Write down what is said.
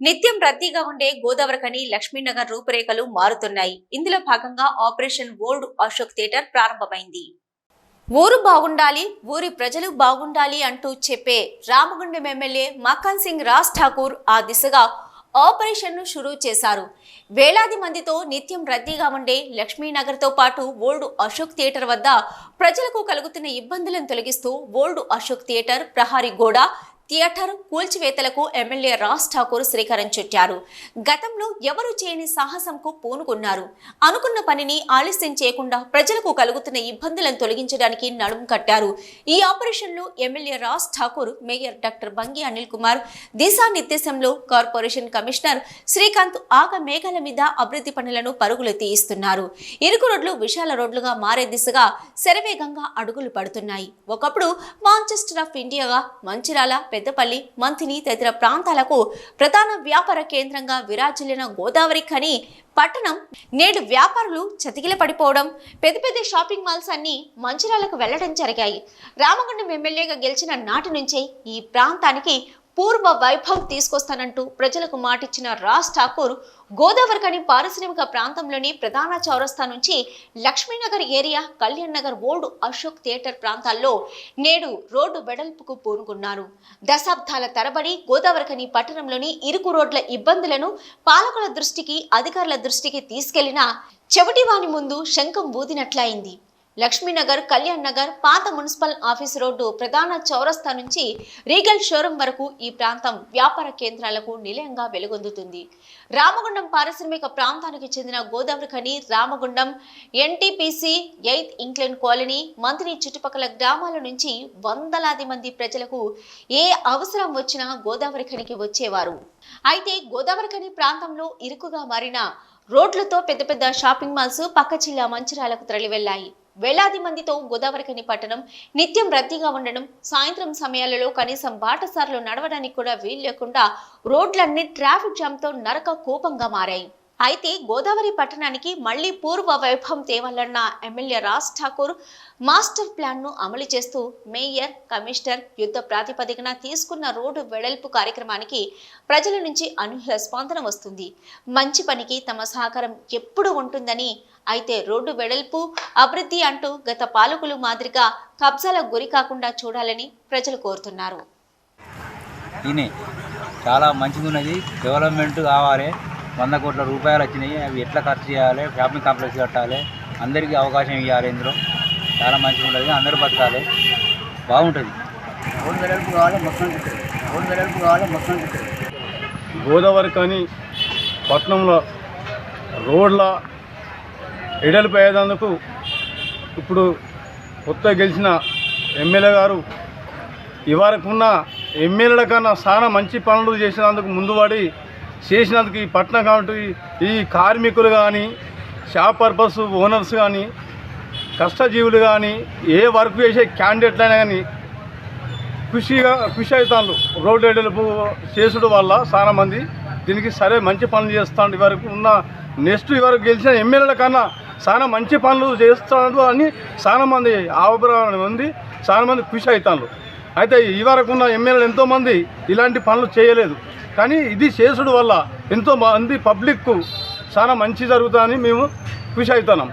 నిత్యం రద్దీగా ఉండే గోదావరికని లక్ష్మీనగర్ రూపురేఖలు మారుతున్నాయి. ఇందులో భాగంగా ఆపరేషన్ ఓల్డ్ అశోక్ థియేటర్ ప్రారంభమైంది. ఊరు బాగుండాలి ఊరి ప్రజలు బాగుండాలి అంటూ చెప్పే రామగుండం ఎమ్మెల్యే మక్కన్ సింగ్ రాజ్ ఠాకూర్ ఆ దిశగా ఆపరేషన్ను షురూ చేశారు. వేలాది మందితో నిత్యం రద్దీగా ఉండే లక్ష్మీనగర్తో పాటు ఓల్డ్ అశోక్ థియేటర్ వద్ద ప్రజలకు కలుగుతున్న ఇబ్బందులను తొలగిస్తూ ఓల్డ్ అశోక్ థియేటర్ ప్రహారీ గోడ థియేటర్ కూల్చివేతలకు ఎమ్మెల్యే రాజ్ ఠాకూర్ శ్రీకారం చుట్టారు. గతంలో ఎవరు చేయని సాహసంకు పూనుకున్నారు. అనుకున్న పనిని ఆలస్యం చేయకుండా ప్రజలకు కలుగుతున్న ఇబ్బందులను తొలగించడానికి నడుం కట్టారు. ఈ ఆపరేషన్లో MLA Raj Thakur mayor doctor Bangi Anil Kumar దిశానిర్దేశంలో corporation commissioner Srikanth ఆగ మేఘాల మీద అభివృద్ధి పనులను పరుగులు తీయిస్తున్నారు. ఇరుకు రోడ్లు విశాల రోడ్లుగా మారే దిశగా శరవేగంగా అడుగులు పడుతున్నాయి. ఒకప్పుడు మాంచెస్టర్ ఆఫ్ ఇండియాగా మంచిరాల పెద్దపల్లి మంతిని తదితర ప్రాంతాలకు ప్రధాన వ్యాపార కేంద్రంగా విరాజిల్లిన గోదావరి ఖని పట్టణం నేడు వ్యాపారులు చతికిల పడిపోవడం పెద్ద పెద్ద షాపింగ్ మాల్స్ అన్ని మంచిరాలకు వెళ్ళడం జరిగాయి. రామగుండం ఎమ్మెల్యేగా గెలిచిన నాటి నుంచే ఈ ప్రాంతానికి పూర్వ వైభవ్ తీసుకొస్తానంటూ ప్రజలకు మాటిచ్చిన రాజ్ ఠాకూర్ గోదావరికని పారిశ్రామిక ప్రాంతంలోని ప్రధాన చౌరస్తా నుంచి Laxminagar area Kalyan Nagar old Ashok theatre ప్రాంతాల్లో నేడు రోడ్డు వెడల్పుకు పూనుకున్నారు. దశాబ్దాల తరబడి గోదావరికని పట్టణంలోని ఇరుకు రోడ్ల ఇబ్బందులను పాలకుల దృష్టికి అధికారుల దృష్టికి తీసుకెళ్ళిన చెవిటివాని ముందు శంఖం ఊదినట్లయింది. లక్ష్మీనగర్ కళ్యాణ్ నగర్ పాత మున్సిపల్ ఆఫీస్ రోడ్డు ప్రధాన చౌరస్తా నుంచి రీగల్ షోరూం వరకు ఈ ప్రాంతం వ్యాపార కేంద్రాలకు నిలయంగా వెలుగొందుతుంది. రామగుండం పారిశ్రామిక ప్రాంతానికి చెందిన Godavari Khani Ramagundam NTPC eighth England colony మంత్రి చుట్టుపక్కల గ్రామాల నుంచి వందలాది మంది ప్రజలకు ఏ అవసరం వచ్చినా గోదావరి ఖనికి వచ్చేవారు. అయితే గోదావరి ఖని ప్రాంతంలో ఇరుకుగా మారిన రోడ్లతో పెద్ద పెద్ద షాపింగ్ మాల్స్ పక్క జిల్లా మంచిరాలకు తరలి వెళ్ళాయి వేలాది మందితో గోదావరికని పట్టణం నిత్యం రద్దీగా ఉండడం సాయంత్రం సమయాలలో కనీసం బాటసార్లు నడవడానికి కూడా వీలు లేకుండా రోడ్లన్నీ ట్రాఫిక్ జామ్తో నరక కోపంగా మారాయి. అయితే గోదావరి పట్టణానికి మళ్ళీ పూర్వ వైభవం తేవాలన్న ఎమ్మెల్యే రాజ్ ఠాకూర్ మాస్టర్ ప్లాన్ను అమలు చేస్తూ మేయర్ కమిషనర్ యుద్ధ ప్రాతిపదికన తీసుకున్న రోడ్డు వెడల్పు కార్యక్రమానికి ప్రజల నుంచి అనూహ్య స్పందన వస్తుంది. మంచి పనికి తమ సహకారం ఎప్పుడు ఉంటుందని అయితే రోడ్డు వెడల్పు అభివృద్ధి అంటూ గత పాలకులు మాదిరిగా కబ్జాలకు గురి కాకుండా చూడాలని ప్రజలు కోరుతున్నారు. చాలా మంచిగా ఉన్నది డెవలప్మెంట్ కావాలి. వంద కోట్ల రూపాయలు వచ్చినాయి. అవి ఎట్లా ఖర్చు చేయాలి? షాపింగ్ కాంప్లెక్స్ కట్టాలి. అందరికీ అవకాశం ఇవ్వాలి ఇందులో. చాలా మంచిగా ఉంటుంది. అందరూ బతకాలి. బాగుంటుంది. గోదావరి కానీ పట్టణంలో రోడ్ల ఎడలు పోయేదందుకు ఇప్పుడు కొత్త గెలిచిన ఎమ్మెల్యే గారు ఇవరకున్న ఎమ్మెల్యేల కన్నా చాలా మంచి పనులు చేసినందుకు ముందుపడి చేసినందుకు ఈ పట్టణ కాబట్టి ఈ కార్మికులు కానీ షాప్ పర్పస్ ఓనర్స్ కానీ కష్టజీవులు కానీ ఏ వర్క్ చేసే క్యాండిడేట్లైనా కానీ కృషిగా కృషి అవుతాను రోడ్డు ఎడలుపు చేసుడు వల్ల చాలా మంది దీనికి సరే మంచి పనులు చేస్తాడు వరకు ఉన్న నెక్స్ట్ వరకు గెలిచిన ఎమ్మెల్యేల కన్నా చాలా మంచి పనులు చేస్తాడు అని చాలా మంది ఆభిప్రాయం ఉంది. చాలా మంది కృషి అవుతాను అయితే ఈ వరకు ఉన్న ఎమ్మెల్యేలు ఎంతోమంది ఇలాంటి పనులు చేయలేదు. కానీ ఇది చేసుడు వల్ల ఎంతో మంది పబ్లిక్కు చాలా మంచి జరుగుతుందని మేము కృషి అవుతున్నాం